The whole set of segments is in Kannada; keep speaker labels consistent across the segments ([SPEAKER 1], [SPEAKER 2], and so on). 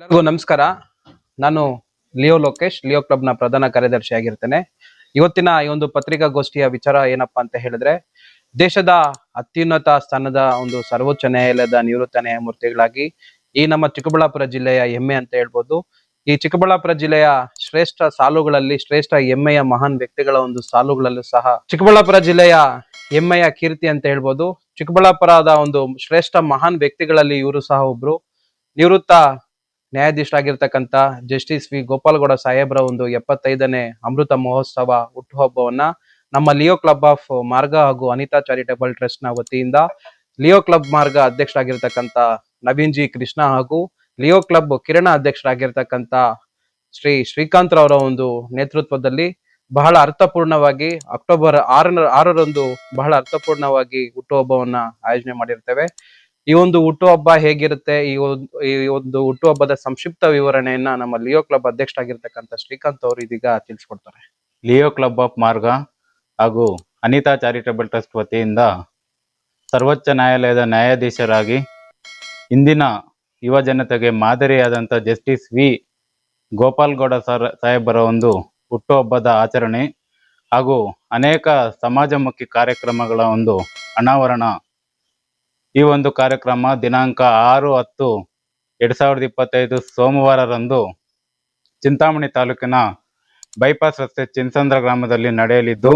[SPEAKER 1] ಎಲ್ಲರಿಗೂ ನಮಸ್ಕಾರ. ನಾನು ಲಿಯೋ ಲೋಕೇಶ್, ಲಿಯೋ ಕ್ಲಬ್ನ ಪ್ರಧಾನ ಕಾರ್ಯದರ್ಶಿ ಆಗಿರ್ತೇನೆ. ಇವತ್ತಿನ ಈ ಒಂದು ಪತ್ರಿಕಾಗೋಷ್ಠಿಯ ವಿಚಾರ ಏನಪ್ಪಾ ಅಂತ ಹೇಳಿದ್ರೆ, ದೇಶದ ಅತ್ಯುನ್ನತ ಸ್ಥಾನದ ಒಂದು ಸರ್ವೋಚ್ಚ ನ್ಯಾಯಾಲಯದ ನಿವೃತ್ತ ನ್ಯಾಯಮೂರ್ತಿಗಳಾಗಿ ಈ ನಮ್ಮ ಚಿಕ್ಕಬಳ್ಳಾಪುರ ಜಿಲ್ಲೆಯ ಹೆಮ್ಮೆ ಅಂತ ಹೇಳ್ಬೋದು. ಈ ಚಿಕ್ಕಬಳ್ಳಾಪುರ ಜಿಲ್ಲೆಯ ಶ್ರೇಷ್ಠ ಸಾಲುಗಳಲ್ಲಿ, ಶ್ರೇಷ್ಠ ಹೆಮ್ಮೆಯ ಮಹಾನ್ ವ್ಯಕ್ತಿಗಳ ಒಂದು ಸಾಲುಗಳಲ್ಲೂ ಸಹ ಚಿಕ್ಕಬಳ್ಳಾಪುರ ಜಿಲ್ಲೆಯ ಹೆಮ್ಮೆಯ ಕೀರ್ತಿ ಅಂತ ಹೇಳ್ಬೋದು. ಚಿಕ್ಕಬಳ್ಳಾಪುರದ ಒಂದು ಶ್ರೇಷ್ಠ ಮಹಾನ್ ವ್ಯಕ್ತಿಗಳಲ್ಲಿ ಇವರು ಸಹ ಒಬ್ರು. ನಿವೃತ್ತ ನ್ಯಾಯಾಧೀಶರಾಗಿರ್ತಕ್ಕಂಥ ಜಸ್ಟಿಸ್ ವಿ ಗೋಪಾಲ್ಗೌಡ ಸಾಹೇಬ್ರ ಒಂದು ಎಪ್ಪತ್ತೈದನೇ ಅಮೃತ ಮಹೋತ್ಸವ ಹುಟ್ಟುಹಬ್ಬವನ್ನ ನಮ್ಮ ಲಿಯೋ ಕ್ಲಬ್ ಆಫ್ ಮಾರ್ಗ ಹಾಗೂ ಅನಿತಾ ಚಾರಿಟೇಬಲ್ ಟ್ರಸ್ಟ್ನ ವತಿಯಿಂದ ಲಿಯೋ ಕ್ಲಬ್ ಮಾರ್ಗ ಅಧ್ಯಕ್ಷರಾಗಿರ್ತಕ್ಕಂಥ ನವೀನ್ ಜಿ ಕೃಷ್ಣ ಹಾಗೂ ಲಿಯೋ ಕ್ಲಬ್ ಕಿರಣ ಅಧ್ಯಕ್ಷರಾಗಿರ್ತಕ್ಕಂಥ ಶ್ರೀ ಶ್ರೀಕಾಂತ್ ರವರ ಒಂದು ನೇತೃತ್ವದಲ್ಲಿ ಬಹಳ ಅರ್ಥಪೂರ್ಣವಾಗಿ ಅಕ್ಟೋಬರ್ ಆರನ ಆರರಂದು ಬಹಳ ಅರ್ಥಪೂರ್ಣವಾಗಿ ಹುಟ್ಟುಹಬ್ಬವನ್ನ ಆಯೋಜನೆ ಮಾಡಿರ್ತೇವೆ. ಈ ಒಂದು ಹುಟ್ಟುಹಬ್ಬ ಹೇಗಿರುತ್ತೆ? ಈ ಒಂದು ಈ ಒಂದು ಹುಟ್ಟುಹಬ್ಬದ ಸಂಕ್ಷಿಪ್ತ ವಿವರಣೆಯನ್ನ ನಮ್ಮ ಲಿಯೋ ಕ್ಲಬ್ ಅಧ್ಯಕ್ಷರಾಗಿರ್ತಕ್ಕಂಥ ಶ್ರೀಕಾಂತ್ ಅವರು ಇದೀಗ ತಿಳಿಸ್ಕೊಡ್ತಾರೆ.
[SPEAKER 2] ಲಿಯೋ ಕ್ಲಬ್ ಆಫ್ ಮಾರ್ಗ ಹಾಗೂ ಅನಿತಾ ಚಾರಿಟಬಲ್ ಟ್ರಸ್ಟ್ ವತಿಯಿಂದ ಸರ್ವೋಚ್ಚ ನ್ಯಾಯಾಲಯದ ನ್ಯಾಯಾಧೀಶರಾಗಿ ಇಂದಿನ ಯುವ ಜನತೆಗೆ ಮಾದರಿಯಾದಂಥ ಜಸ್ಟಿಸ್ ವಿ. ಗೋಪಾಲ್ಗೌಡ ಸರ್ ಸಾಹೇಬರ ಒಂದು ಹುಟ್ಟುಹಬ್ಬದ ಆಚರಣೆ ಹಾಗೂ ಅನೇಕ ಸಮಾಜಮುಖಿ ಕಾರ್ಯಕ್ರಮಗಳ ಒಂದು ಅನಾವರಣ ಈ ಒಂದು ಕಾರ್ಯಕ್ರಮ ದಿನಾಂಕ ಆರು ಹತ್ತು ಎರಡ್ ಸಾವಿರದ ಇಪ್ಪತ್ತೈದು ಸೋಮವಾರರಂದು ಚಿಂತಾಮಣಿ ತಾಲೂಕಿನ ಬೈಪಾಸ್ ರಸ್ತೆ ಚಿನ್ಸಂದ್ರ ಗ್ರಾಮದಲ್ಲಿ ನಡೆಯಲಿದ್ದು,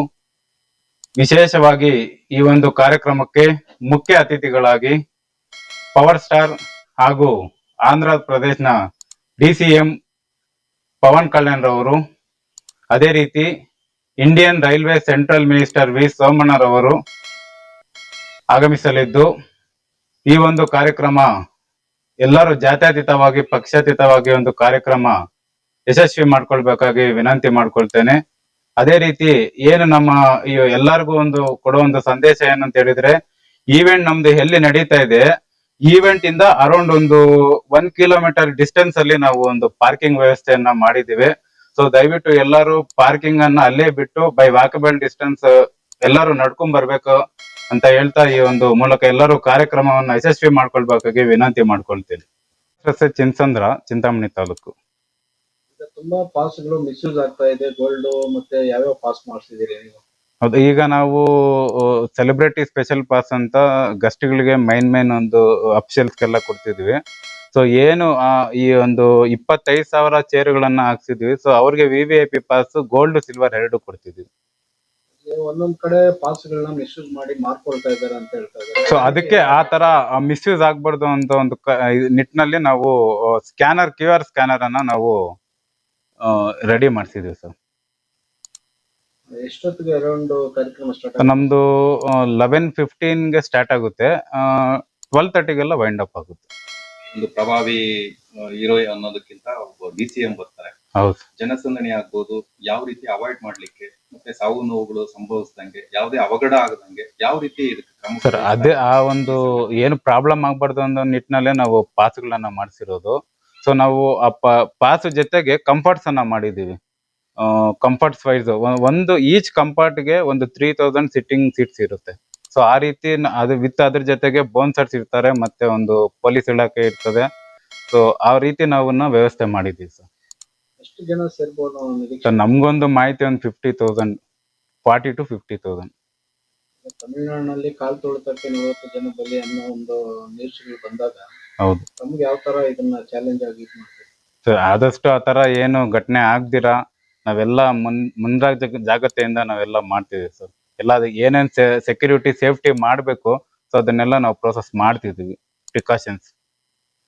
[SPEAKER 2] ವಿಶೇಷವಾಗಿ ಈ ಒಂದು ಕಾರ್ಯಕ್ರಮಕ್ಕೆ ಮುಖ್ಯ ಅತಿಥಿಗಳಾಗಿ ಪವರ್ ಸ್ಟಾರ್ ಹಾಗೂ Andhra ಪ್ರದೇಶನ D C M Pawan Kalyan ರವರು, ಅದೇ ರೀತಿ Indian railway central minister V ಸೋಮಣ್ಣರವರು ಆಗಮಿಸಲಿದ್ದು ಈ ಒಂದು ಕಾರ್ಯಕ್ರಮ ಎಲ್ಲರೂ ಜಾತ್ಯತೀತವಾಗಿ, ಪಕ್ಷಾತೀತವಾಗಿ ಒಂದು ಕಾರ್ಯಕ್ರಮ ಯಶಸ್ವಿ ಮಾಡ್ಕೊಳ್ಬೇಕಾಗಿ ವಿನಂತಿ ಮಾಡ್ಕೊಳ್ತೇನೆ. ಅದೇ ರೀತಿ ಏನು ನಮ್ಮ ಎಲ್ಲರಿಗೂ ಒಂದು ಕೊಡೋ ಒಂದು ಸಂದೇಶ ಏನಂತ ಹೇಳಿದ್ರೆ, ಈವೆಂಟ್ ನಮ್ದು ಎಲ್ಲಿ ನಡೀತಾ ಇದೆ, ಈವೆಂಟ್ ಇಂದ ಅರೌಂಡ್ ಒಂದು ಒನ್ ಕಿಲೋಮೀಟರ್ ಡಿಸ್ಟೆನ್ಸ್ ಅಲ್ಲಿ ನಾವು ಒಂದು ಪಾರ್ಕಿಂಗ್ ವ್ಯವಸ್ಥೆಯನ್ನ ಮಾಡಿದ್ದೀವಿ. ಸೊ ದಯವಿಟ್ಟು ಎಲ್ಲರೂ ಪಾರ್ಕಿಂಗ್ ಅನ್ನ ಅಲ್ಲೇ ಬಿಟ್ಟು ಬೈ ವಾಕಬಲ್ ಡಿಸ್ಟೆನ್ಸ್ ಎಲ್ಲರೂ ನಡ್ಕೊಂಡ್ ಬರ್ಬೇಕು. ಅಂತ ಹೇಳ್ತಾ ಈ ಒಂದು ಮೂಲಕ ಎಲ್ಲರೂ ಕಾರ್ಯಕ್ರಮವನ್ನ ಯಶಸ್ವಿ ಮಾಡ್ಕೊಳ್ಬೇಕಾಗಿ ವಿನಂತಿ ಮಾಡ್ಕೊಳ್ತೀನಿ. ಚಿನ್ಸಂದ್ರ ಚಿಂತಾಮಣಿ ತಾಲೂಕು.
[SPEAKER 3] ತುಂಬಾ ಪಾಸ್ಗಳು ಮಿಸ್ಯೂಸ್ ಆಗ್ತಾ ಇದೆ ಗೋಲ್ಡ್ ಮತ್ತೆ ಯಾವ್ಯಾವ ಪಾಸ್ ಮಾಡಿಸಿದೀರಿ ನೀವು?
[SPEAKER 2] ಹೌದು ಈಗ ನಾವು ಸೆಲೆಬ್ರಿಟಿ ಸ್ಪೆಷಲ್ ಪಾಸ್ ಅಂತ ಗಸ್ಟ್ಗಳಿಗೆ ಮೈನ್ ಮೈನ್ ಒಂದು ಅಫಿಷಿಯಲ್ಸ್ಗೆಲ್ಲ ಕೊಡ್ತಿದ್ವಿ. ಸೊ ಏನು ಈ ಒಂದು ಇಪ್ಪತ್ತೈದು ಸಾವಿರ ಚೇರುಗಳನ್ನ ಹಾಕ್ಸಿದ್ವಿ. ಸೊ ಅವ್ರಿಗೆ V V I P pass gold silver ಎರಡು ಕೊಡ್ತಿದ್ವಿ.
[SPEAKER 3] ಒಂದೊಂದ್ ಕಡೆ ಪಾಸ್ಗಳನ್ನ ಮಿಸ್ಯೂಸ್ ಮಾಡಿ ಮಾರ್ಕೊಳ್ತಾ ಇದ್ದಾರೆ ಅಂತ ಹೇಳ್ತಾ ಇದ್ದಾರೆ.
[SPEAKER 2] ಸೊ ಅದಕ್ಕೆ ಆ ತರ ಮಿಸ್ಯೂಸ್ ಆಗ್ಬಾರ್ದು ಅಂತ ಒಂದು ನಿಟ್ಟಿನಲ್ಲಿ ನಾವು ಸ್ಕ್ಯಾನರ್ ಕ್ಯೂ ಆರ್ ಸ್ಕ್ಯಾನರ್ ಅನ್ನ ನಾವು ರೆಡಿ ಮಾಡಿಸಿದ್ವಿ ಸರ್
[SPEAKER 3] ಎಷ್ಟೊತ್ತಿಗೆ ಅರೌಂಡ್ ಕಾರ್ಯಕ್ರಮ ಸ್ಟಾರ್ಟ್
[SPEAKER 2] ನಮ್ದು ಲೆವೆನ್ಗೆ ಸ್ಟಾರ್ಟ್ ಆಗುತ್ತೆ. ಟ್ವೆಲ್ ತರ್ಟಿಗೆಲ್ಲ ವೈಂಡ್ ಅಪ್ ಆಗುತ್ತೆ.
[SPEAKER 4] ಒಂದು ಪ್ರಭಾವಿ ಹೀರೋ ಅನ್ನೋದಕ್ಕಿಂತ ಒಬ್ಬ ಡಿ ಸಿ ಎಂ ಬರ್ತಾರೆ.
[SPEAKER 2] ಹೌದು.
[SPEAKER 4] ಜನಸಂದಣಿ ಆಗ್ಬೋದು ಯಾವ ರೀತಿ ಅವಾಯ್ಡ್ ಮಾಡ್ಲಿಕ್ಕೆ ಮತ್ತೆ ಸಾವು ನೋವುಗಳು ಸಂಭವಿಸ್ದಂಗೆ ಯಾವುದೇ ಅವಘಡ ಆಗದಂಗೆ ಯಾವ ರೀತಿ ಇದಕ್ಕೆ ಕ್ರಮ
[SPEAKER 2] ಸರ್ ಅದೇ ಆ ಒಂದು ಏನು ಪ್ರಾಬ್ಲಮ್ ಆಗ್ಬಾರ್ದು ಅನ್ನೋ ನಿಟ್ಟಿನಲ್ಲೇ ನಾವು ಪಾಸ್ಗಳನ್ನ ಮಾಡಿಸಿರೋದು. ಸೊ ನಾವು ಆ ಪಾಸ್ ಜೊತೆಗೆ ಕಂಫರ್ಟ್ಸ್ ಅನ್ನ ಮಾಡಿದೀವಿ ಕಂಫರ್ಟ್ಸ್ ವೈಸ್ ಒಂದು ಈಚ್ ಕಂಫರ್ಟ್ಗೆ ಒಂದು ತ್ರೀ ತೌಸಂಡ್ ಸಿಟ್ಟಿಂಗ್ ಸೀಟ್ಸ್ ಇರುತ್ತೆ. ಸೊ ಆ ರೀತಿ ನ- ಅದು ವಿತ್ ಅದ್ರ ಜೊತೆಗೆ ಬೋನ್ಸರ್ಸ್ ಇರ್ತಾರೆ ಮತ್ತೆ ಒಂದು ಪೊಲೀಸ್ ಇಲಾಖೆ ಇರ್ತದೆ. ಸೊ ಆ ರೀತಿ ನಾವು ವ್ಯವಸ್ಥೆ ಮಾಡಿದೀವಿ ಸರ್
[SPEAKER 3] ಎಷ್ಟು ಜನ ಸೇರ್ಬೋದು ಅನ್ನೋ
[SPEAKER 2] ಸೊ ನಮ್ಗೊಂದು ಮಾಹಿತಿ ಒಂದು fifty thousand forty to fifty thousand
[SPEAKER 3] ತಮಿಳುನಾಡಿನಲ್ಲಿ ಕಾಲ್ ತೊಳಿತಕ್ಕೆ ನಲವತ್ತು ಜನ ಬಲಿ ಅನ್ನೋ ಒಂದು ನಿರೀಕ್ಷೆಗಳು ಬಂದಾಗ
[SPEAKER 2] ಹೌದು.
[SPEAKER 3] ತಮ್ಗೆ ಯಾವ ತರ ಇದನ್ನ ಚಾಲೆಂಜ್ ಆಗಿ ಸರ್ ಮಾಡ್ತೀರಿ?
[SPEAKER 2] ಆದಷ್ಟು ಆ ತರ ಏನು ಘಟನೆ ಆಗ್ದಿರಾ ನಾವೆಲ್ಲ ಮುನ್ ಜಾಗ್ರತೆಯಿಂದ ನಾವೆಲ್ಲ ಮಾಡ್ತಿದ್ದೀವಿ ಸರ್. ಎಲ್ಲ ಅದು ಏನೇನ್ ಸೆಕ್ಯೂರಿಟಿ ಸೇಫ್ಟಿ ಮಾಡಬೇಕು ಸೊ ಅದನ್ನೆಲ್ಲ ನಾವು ಪ್ರೋಸೆಸ್ ಮಾಡ್ತಿದ್ದೀವಿ ಪ್ರಿಕಾಷನ್ಸ್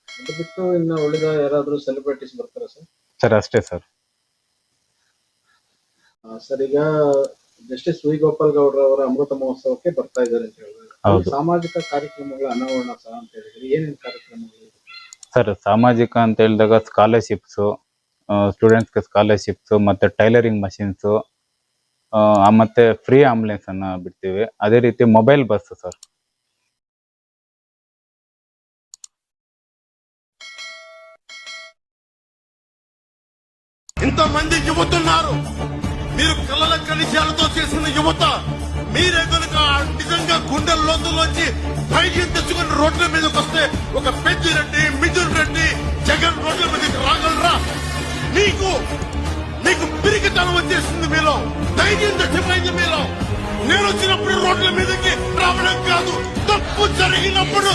[SPEAKER 3] ಅದು ಬಿಟ್ಟು ಇನ್ನು ಉಳಿದ ಯಾರಾದ್ರೂ ಸೆಲೆಬ್ರಿಟೀಸ್ ಬರ್ತಾರ ಸರ್?
[SPEAKER 2] ಸರ್ ಅಷ್ಟೇ ಸರ್.
[SPEAKER 3] ಸರ್ ಈಗ ಜಸ್ಟಿಸ್ ವಿ ಗೋಪಾಲ್ ಗೌಡ್ರ ಅವರ ಅಮೃತ ಮಹೋತ್ಸವಕ್ಕೆ ಬರ್ತಾ ಇದ್ದಾರೆ ಅಂತ ಹೇಳಿದ್ರೆ ಸಾಮಾಜಿಕ ಕಾರ್ಯಕ್ರಮಗಳ ಅನಾವರಣ ಸಹ ಅಂತ ಹೇಳಿದ್ರೆ ಏನೇನು ಕಾರ್ಯಕ್ರಮಗಳು?
[SPEAKER 2] ಸರ್ ಸಾಮಾಜಿಕ ಅಂತ ಹೇಳಿದಾಗ ಸ್ಕಾಲರ್ಶಿಪ್ಸು ಸ್ಟೂಡೆಂಟ್ಸ್ಗೆ ಸ್ಕಾಲರ್ಶಿಪ್ಸು ಮತ್ತೆ ಟೈಲರಿಂಗ್ ಮಷಿನ್ಸು ಮತ್ತೆ ಫ್ರೀ ಆಂಬುಲೆನ್ಸ್ ಅನ್ನ ಬಿಡ್ತೀವಿ. ಅದೇ ರೀತಿ ಮೊಬೈಲ್ ಬಸ್ ಸರ್.
[SPEAKER 5] ఇంతమంది యువతున్నారు. మీరు కళ్ళల కనిశాలతో చేసిన యువత మీరే కనుక నిజంగా గుండెల లోతులోంచి ధైర్యం తెచ్చుకుని రోడ్ల మీదకి వస్తే ఒక పెద్ద రెడ్డి మిథున్ రెడ్డి జగన్ రోడ్ల మీదకి రాగలరా? మీకు మీకు పిరికితనం వచ్చేసింది మీలో. ధైర్యం తెచ్చిపోయింది మీలో. నేను వచ్చినప్పుడు రోడ్ల మీదకి రావడం కాదు. తప్పు జరిగినప్పుడు